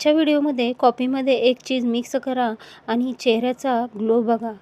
आजच्या व्हिडिओमध्ये कॉफीमध्ये एक चीज मिक्स करा आणि चेहऱ्याचा ग्लो बघा.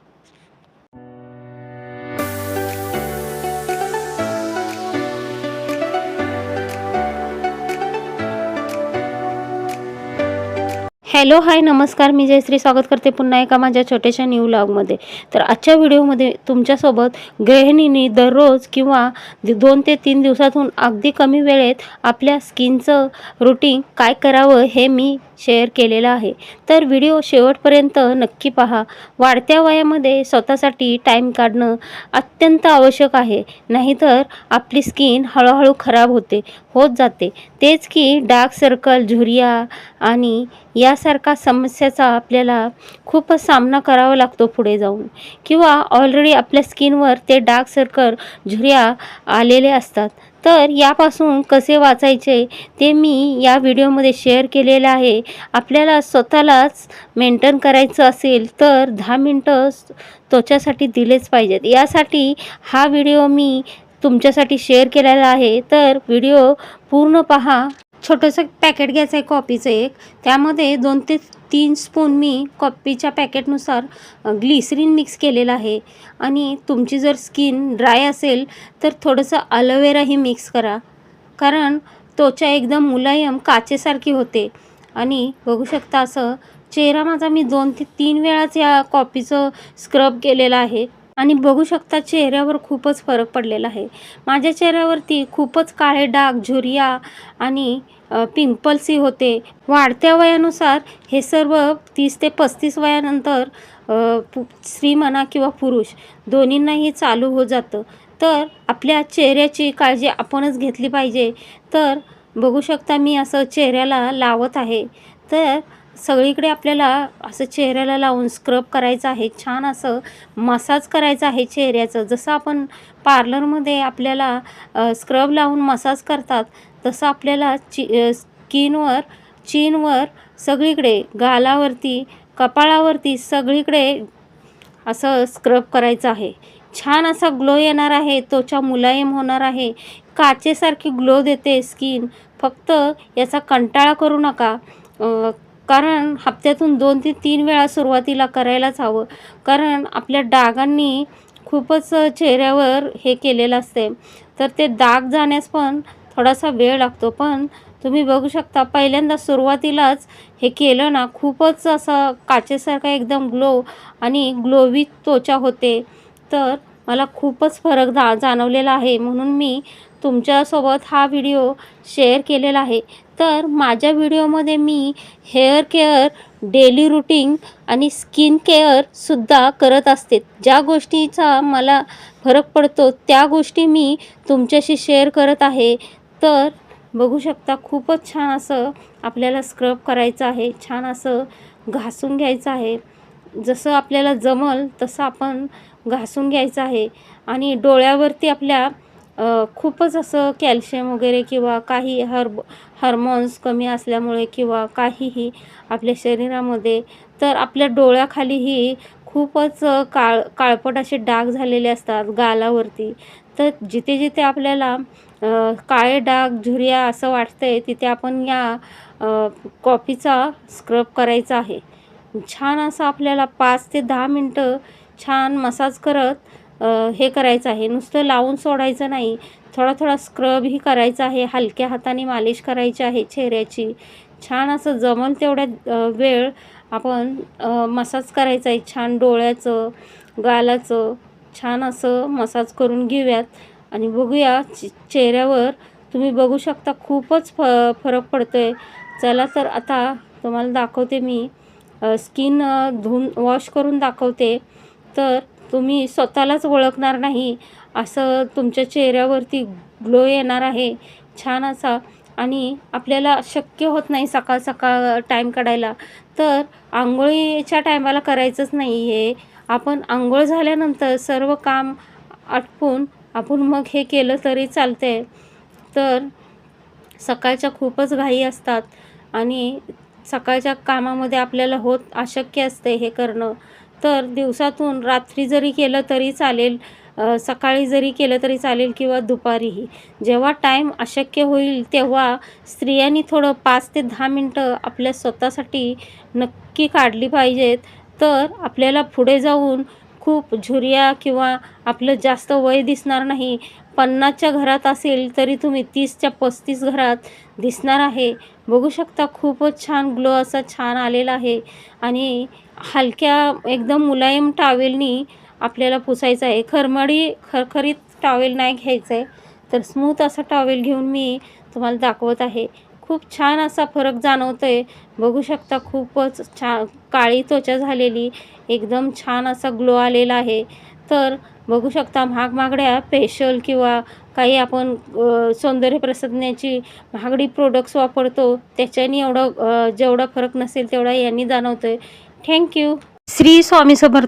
हॅलो हाय नमस्कार. मी जयश्री स्वागत करते पुन्हा एका माझ्या छोट्याशा न्यू लॉगमध्ये तर आजच्या व्हिडिओमध्ये तुमच्यासोबत गृहिणींनी दररोज किंवा दोन ते तीन दिवसातून अगदी कमी वेळेत आपल्या स्किनचं रुटीन काय करावं हे मी शेअर केलेलं आहे. तर व्हिडिओ शेवटपर्यंत नक्की पहा. वाढत्या वयामध्ये स्वतःसाठी टाईम काढणं अत्यंत आवश्यक आहे. नाहीतर आपली स्किन हळूहळू खराब होते होत जाते. तेच की डार्क सर्कल झुरिया आणि यासारखा समस्याचा आपल्याला खूप सामना करावा लागतो पुढे जाऊन. किंवा ऑलरेडी आपल्या स्किनवर ते डार्क सर्कल झुऱ्या आलेले असतात. तर यापासून कसे वाचायचे ते मी या व्हिडिओमध्ये शेअर केलेलं आहे. आपल्याला स्वतःलाच मेंटेन करायचं असेल तर दहा मिनटं त्वचासाठी दिलेच पाहिजेत. यासाठी हा व्हिडिओ मी तुमच्यासाठी शेअर केलेला आहे. तर व्हिडिओ पूर्ण पहा. छोटंसं पॅकेट घ्यायचं आहे कॉफीचं एक. त्यामध्ये दोन ते तीन स्पून मी कॉपीच्या पॅकेटनुसार ग्लिसरीन मिक्स केलेलं आहे. आणि तुमची जर स्किन ड्राय असेल तर थोडंसं अलोवेराही मिक्स करा. कारण त्वचा एकदम मुलायम काचेसारखी होते. आणि बघू शकता असं चेहरा माझा मी दोन ते तीन वेळाच या कॉपीचं स्क्रब केलेलं आहे. आणि बघू शकता चेहऱ्यावर खूपच फरक पडलेला आहे. माझ्या चेहऱ्यावरती खूपच काळे डाग झुरिया आणि पिंपल्सही होते. वाढत्या वयानुसार हे सर्व तीस ते पस्तीस वयानंतर पु- स्त्री म्हणा किंवा पुरुष दोन्हींनाही चालू हो जातं. तर आपल्या चेहऱ्याची काळजी आपणच घेतली पाहिजे. तर बघू शकता मी असं चेहऱ्याला लावत आहे. तर सगळीकडे आपल्याला असं चेहऱ्याला लावून स्क्रब करायचं आहे. छान असं मसाज करायचं आहे चेहऱ्याचं. जसं आपण पार्लरमध्ये आपल्याला स्क्रब लावून मसाज करतात तसं आपल्याला चि स्किनवर चीनवर सगळीकडे गालावरती कपाळावरती सगळीकडे असं स्क्रब करायचं आहे. छान असा ग्लो येणार आहे त्वचा मुलायम होणार आहे. काचेसारखी ग्लो देते स्किन फक्त याचा कंटाळा करू नका. कारण हप्त्यातून दोन ते तीन वेळा सुरुवातीला करायलाच हवं. कारण आपल्या डागांनी खूपच चेहऱ्यावर हे केलेलं असते तर ते डाग जाण्यास पण थोडासा वेळ लागतो. पण तुम्ही बघू शकता पहिल्यांदा सुरुवातीलाच हे केलं ना खूपच असं काचेसारखा एकदम ग्लो आणि ग्लोवी त्वचा होते. तर मला खूपच फरक जा जाणवलेला आहे. म्हणून मी तुमच्यासोबत हा व्हिडिओ शेअर केलेला आहे. तर माझ्या व्हिडिओमध्ये मी हेअर केअर डेली रुटीन आणि स्किन केअरसुद्धा करत असते. ज्या गोष्टीचा मला फरक पडतो त्या गोष्टी मी तुमच्याशी शेअर करत आहे. तर बघू शकता खूपच छान असं आपल्याला स्क्रब करायचं आहे. छान असं घासून घ्यायचं आहे. जसं आपल्याला जमल तसं आपण घासून घ्यायचं आहे. आणि डोळ्यावरती आपल्या खूपच असं कॅल्शियम वगैरे किंवा काही हर्ब हार्मोन्स कमी असल्यामुळे किंवा काहीही आपल्या शरीरामध्ये तर आपल्या डोळ्याखालीही खूपच काळ काळपट असे डाग झालेले असतात गालावरती. तर जिथे जिथे आपल्याला काळे डाग झुरिया असं वाटतंय तिथे आपण या कॉफीचा स्क्रब करायचा आहे. छान असं आपल्याला पाच ते दहा मिनटं छान मसाज करत हे करायचं आहे. नुसतं लावून सोडायचं नाही. थोडा थोडा स्क्रबही करायचा आहे. हलक्या हाताने मालिश करायची आहे चेहऱ्याची. छान असं जमल तेवढ्या वेळ आपण मसाज करायचा आहे. छान डोळ्याचं गालाचं छान असं मसाज करून घेऊयात आणि बघूया चेहऱ्यावर तुम्ही बघू शकता खूपच फ फरक पडतो आहे चला तर आता तुम्हाला दाखवते मी. स्किन धुवून वॉश करून दाखवते. तर तुम्ही स्वतःलाच ओळखणार नाही असं तुमच्या चेहऱ्यावरती ग्लो येणार आहे. छान असा. आणि आपल्याला शक्य होत नाही सकाळ सकाळ टाईम काढायला. तर आंघोळीच्या टायमाला करायचंच नाही हे. आपण आंघोळ झाल्यानंतर सर्व काम आटपून आपण मग हे केलं तरी चालते तर सकाळच्या खूपच घाई असतात. आणि सकाळच्या कामामध्ये आपल्याला होत अशक्य असते हे करणं. तर दिवसातून रात्री जरी केलं तरी चालेल सकाळी जरी केलं तरी चालेल किंवा दुपारीही. जेव्हा टाईम अशक्य होईल तेव्हा स्त्रियांनी थोडं पाच ते दहा मिनटं आपल्या स्वतःसाठी नक्की काढली पाहिजेत. तर आपल्याला पुढे जाऊन खूप झुर्या किंवा आपलं जास्त वय दिसणार नाही. पन्नासच्या घरात असेल तरी तुम्ही तीसच्या पस्तीस घरात दिसणार आहे. बघू शकता खूपच छान ग्लो असा छान आलेला आहे. आणि हलक्या एकदम मुलायम टावेलनी आपल्याला पुसायचं आहे. खरमडी खरखरीत टावेल नाही घ्यायचं आहे तर स्मूथ असा टॉवेल घेऊन मी तुम्हाला दाखवत आहे. खूप छान असा फरक जाणवतो आहे बघू शकता खूपच छान काळी त्वचा झालेली एकदम छान असा ग्लो आलेला आहे. तर बघू शकता महाग महागड्या किंवा काही आपण सौंदर्य प्रसाधण्याची महागडी प्रोडक्ट्स वापरतो त्याच्यानी एवढं जेवढा फरक नसेल तेवढा यांनी जाणवतो आहे थँक्यू श्री स्वामी समर्थ